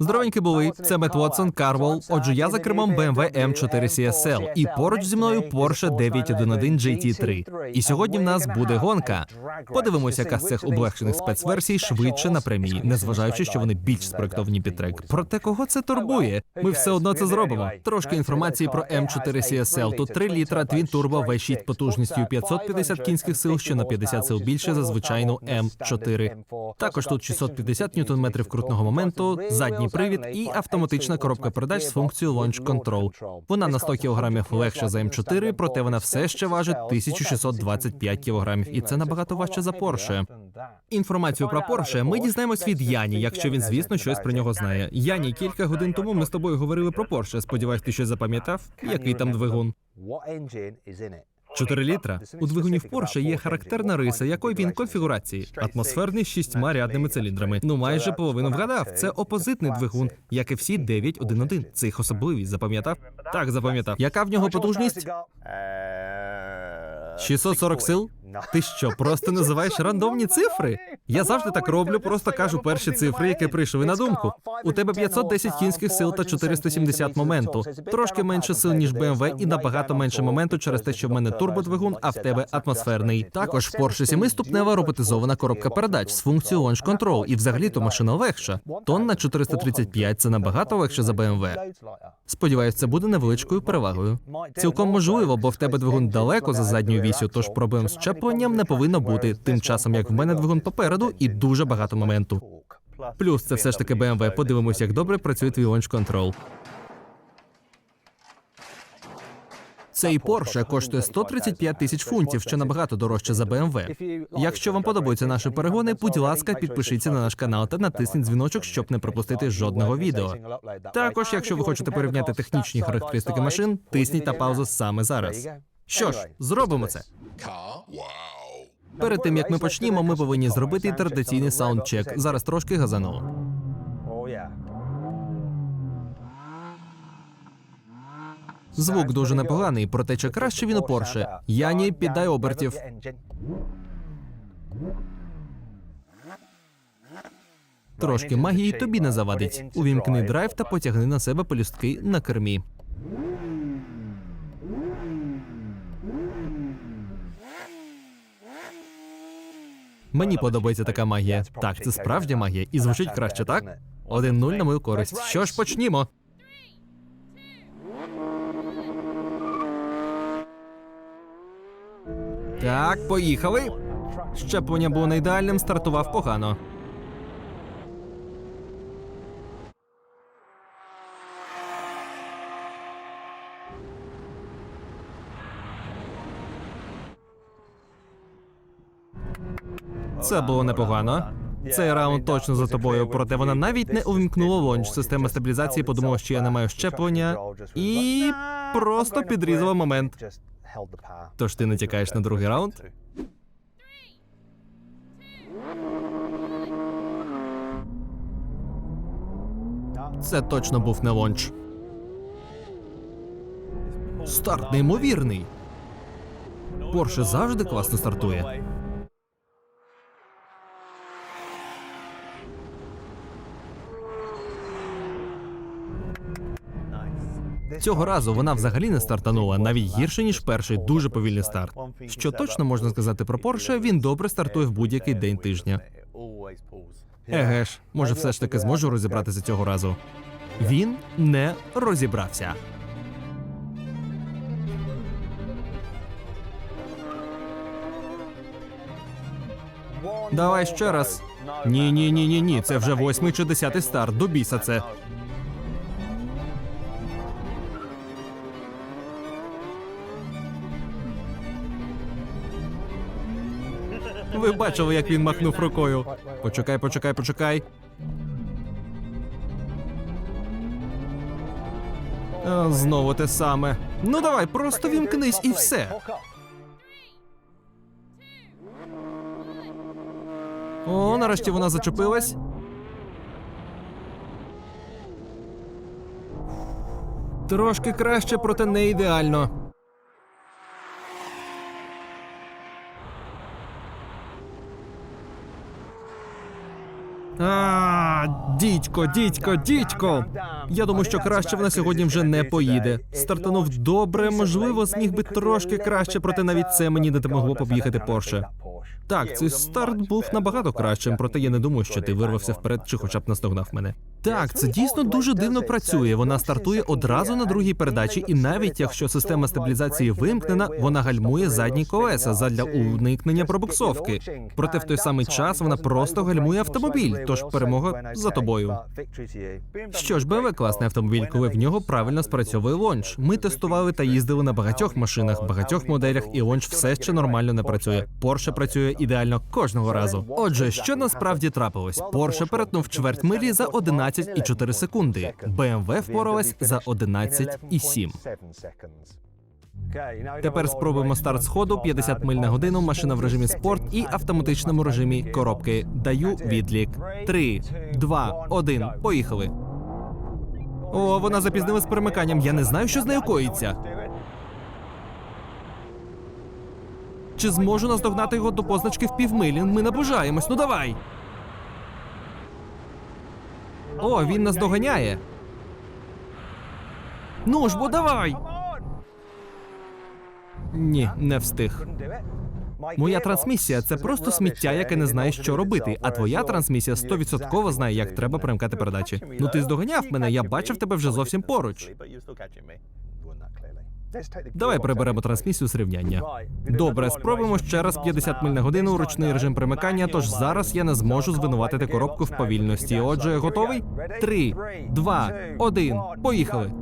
Здоровенькі були, це Мет Вотсон, Карвол. Отже, я за кермом BMW M4 CSL і поруч зі мною Porsche 911 GT3. І сьогодні в нас буде гонка. Подивимося, яка з цих облегшених спецверсій швидше на премії, незважаючи, що вони більш спроектовані під трек. Проте кого це турбує? Ми все одно це зробимо. Трошки інформації про M4 CSL. Тут 3 літра Twin Turbo V6 потужністю 550 кінських сил, що на 50 сил більше за звичайну M4. Також тут 650 ньютон-метрів крутного моменту, задній привід і автоматична коробка передач з функцією Launch Control. Вона на 100 кг легша за М4, проте вона все ще важить 1625 кг, і це набагато важче за Porsche. Інформацію про Porsche ми дізнаємось від Яні, якщо він, звісно, щось про нього знає. Яні, кілька годин тому ми з тобою говорили про Porsche. Сподіваюсь, ти щось запам'ятав? Який там двигун? 4 літра. У двигунів Порше є характерна риса, якої він конфігурації. Атмосферний з шістьма рядними циліндрами. Ну майже половину вгадав. Це опозитний двигун, як і всі 911. Це їх особливість. Запам'ятав? Так, запам'ятав. Яка в нього потужність? 640 сил? Ти що, просто називаєш рандомні цифри? Я завжди так роблю, просто кажу перші цифри, які прийшли на думку. У тебе 510 кінських сил та 470 моменту. Трошки менше сил, ніж BMW, і набагато менше моменту через те, що в мене турбодвигун, а в тебе атмосферний. Також Porsche 7-ступнева роботизована коробка передач з функцією Launch Control, і взагалі-то машина легша. Тонна 435 – це набагато легше за BMW. Сподіваюсь, це буде невеличкою перевагою. Цілком можливо, бо в тебе двигун далеко за задньою вісю, тож проблем з щепленням не повинно бути. Тим часом, як в мене двигун попереду і дуже багато моменту. Плюс це все ж таки BMW. Подивимось, як добре працює твій Launch Control. Цей Porsche коштує 135 тисяч фунтів, що набагато дорожче за BMW. Якщо вам подобаються наші перегони, будь ласка, підпишіться на наш канал та натисніть дзвіночок, щоб не пропустити жодного відео. Також, якщо ви хочете порівняти технічні характеристики машин, тисніть на паузу саме зараз. Що ж, зробимо це. Перед тим як ми почнімо, ми повинні зробити традиційний саундчек. Зараз трошки газану. Звук дуже непоганий, проте чи краще він у Порше. Яні, піддай обертів. Трошки магії тобі не завадить. Увімкни драйв та потягни на себе пелюстки на кермі. Мені подобається така магія. Так, це справжня магія, і звучить краще, так? 1-0 на мою користь. Що ж, почнімо. Так, поїхали. Щеплення було не ідеальним, стартував погано. Це було непогано. Цей раунд точно за тобою, проте вона навіть не увімкнула лонч. Система стабілізації подумала, що я не маю щеплення, і просто підрізала момент. Тож ти натякаєш на другий раунд? Це точно був не лонч. Старт неймовірний. Порше завжди класно стартує. Цього разу вона взагалі не стартанула, навіть гірше ніж перший, дуже повільний старт. Що точно можна сказати про Порше, він добре стартує в будь-який день тижня. Еге ж, може, все ж таки зможу розібратися цього разу. Він не розібрався. Давай ще раз. Ні, ні, ні, ні, ні. Це вже восьмий чи десятий старт. До біса це. Ви бачили, як він махнув рукою. Почекай, почекай, почекай. Знову те саме. Ну давай, просто вімкнись і все. О, нарешті вона зачепилась. Трошки краще, проте не ідеально. А, Дідько, дідько, дідько. Я думаю, що краще вона сьогодні вже не поїде. Стартанув добре, можливо, зміг би трошки краще, проте навіть це мені не допомогло поб'їхати Порше. Так, цей старт був набагато кращим, проте я не думаю, що ти вирвався вперед чи хоча б наздогнав мене. Так, це дійсно дуже дивно працює. Вона стартує одразу на другій передачі, і навіть якщо система стабілізації вимкнена, вона гальмує задні колеса задля уникнення пробуксовки. Проте в той самий час вона просто гальмує автомобіль. Тож перемога за тобою. Що ж, БМВ класний автомобіль, коли в нього правильно спрацьовує лонч. Ми тестували та їздили на багатьох машинах, багатьох моделях, і лонч все ще нормально не працює. Порше працює ідеально кожного разу. Отже, що насправді трапилось? Порше перетнув чверть милі за 11,4 секунди. БМВ впоралась за 11,7. Тепер спробуємо старт сходу 50 миль на годину, машина в режимі спорт і автоматичному режимі коробки. Даю відлік. 3, 2, 1, поїхали. О, вона запізнилась з перемиканням. Я не знаю, що з нею коїться. Чи зможу наздогнати його до позначки в півмилі? Ми наближаємось. Ну давай. О, він нас доганяє. Ну ж, бо давай. Ні, не встиг. Моя трансмісія це просто сміття, яке не знає, що робити. А твоя трансмісія 100% знає, як треба перемкати передачі. Ну ти здоганяв мене, я бачив тебе вже зовсім поруч. Давай приберемо трансмісію з. Добре, спробуємо ще раз 50 миль на годину, ручний режим примикання. Тож зараз я не зможу звинуватити коробку в повільності. Отже, готовий? Три, два, один. Поїхали.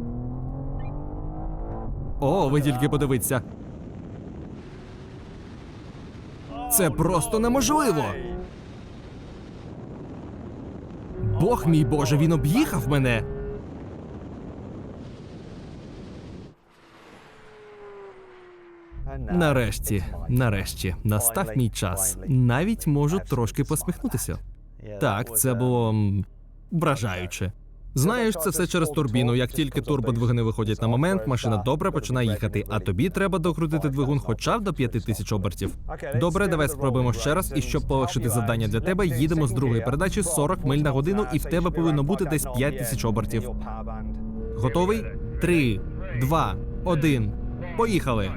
О, ви тільки подивіться. Це просто неможливо. Бог мій Боже, він об'їхав мене. Нарешті, нарешті, настав мій час. Навіть можу трошки посміхнутися. Так, це було вражаюче. Знаєш, це все через турбіну. Як тільки турбодвигуни виходять на момент, машина добре починає їхати, а тобі треба докрутити двигун хоча б до 5000 обертів. Добре, давай спробуємо ще раз. І щоб полегшити завдання для тебе, їдемо з другої передачі 40 миль на годину, і в тебе повинно бути десь 5000 обертів. Готовий? Три, два, один. Поїхали.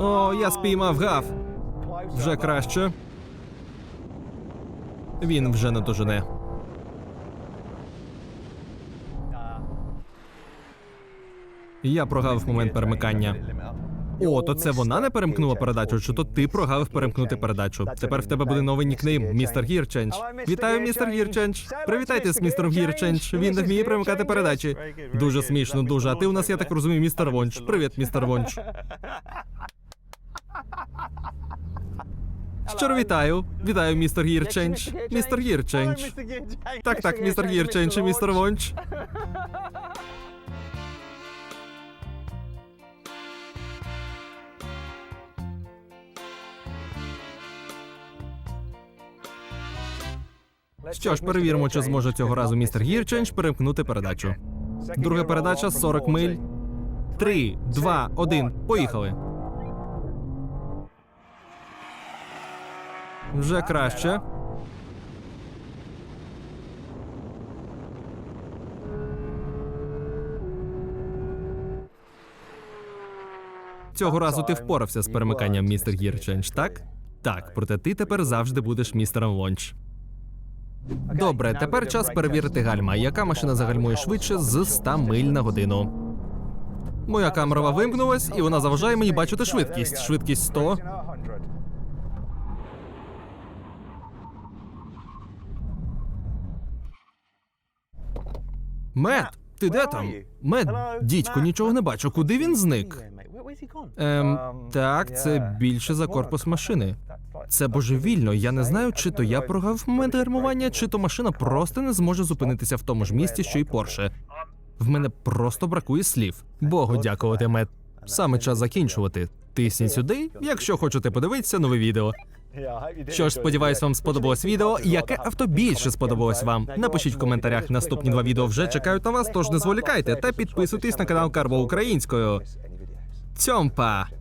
О, я спіймав гав. Вже краще. Він вже не дожене. Я прогавив момент перемикання. О, то це вона не перемкнула передачу, чи то ти прогавив перемкнути передачу. Тепер в тебе буде новий нікнейм містер Гірченч. Вітаю, містер Гірченч. Привітайте з містером Гірченч. Він не вміє перемикати передачі. Дуже смішно, дуже. А ти у нас, я так розумію, містер Вонч. Привіт, містер Вонч. Щиро вітаю. Вітаю, містер Гірченч. Містер Гірченч. Так, так, містер Гірченч і містер Вонч. Що ж, перевіримо, чи зможе цього разу містер Гірченч перемкнути передачу. Друга передача 40 миль. Три, два, один. Поїхали. Вже краще. Цього разу ти впорався з перемиканням, містер Гірченч, так? Так, проте ти тепер завжди будеш містером Лонч. Добре, тепер час перевірити гальма. Яка машина загальмує швидше з 100 миль на годину? Моя камера вимкнулась, і вона заважає мені бачити швидкість. Швидкість 100. Мед, ти де там? Мед, дідько, нічого не бачу. Куди він зник? Ем, так, це більше за корпус машини. Це божевільно. Я не знаю, чи то я прогав момент гальмування, чи то машина просто не зможе зупинитися в тому ж місці, що й Порше. В мене просто бракує слів. Богу дякувати, мед. Саме час закінчувати. Тисніть сюди, якщо хочете подивитися нове відео. Що ж, сподіваюсь, вам сподобалось відео. Яке авто більше сподобалось вам? Напишіть в коментарях. Наступні два відео вже чекають на вас, тож не зволікайте та підписуйтесь на канал Карво Українською. Цьомпа!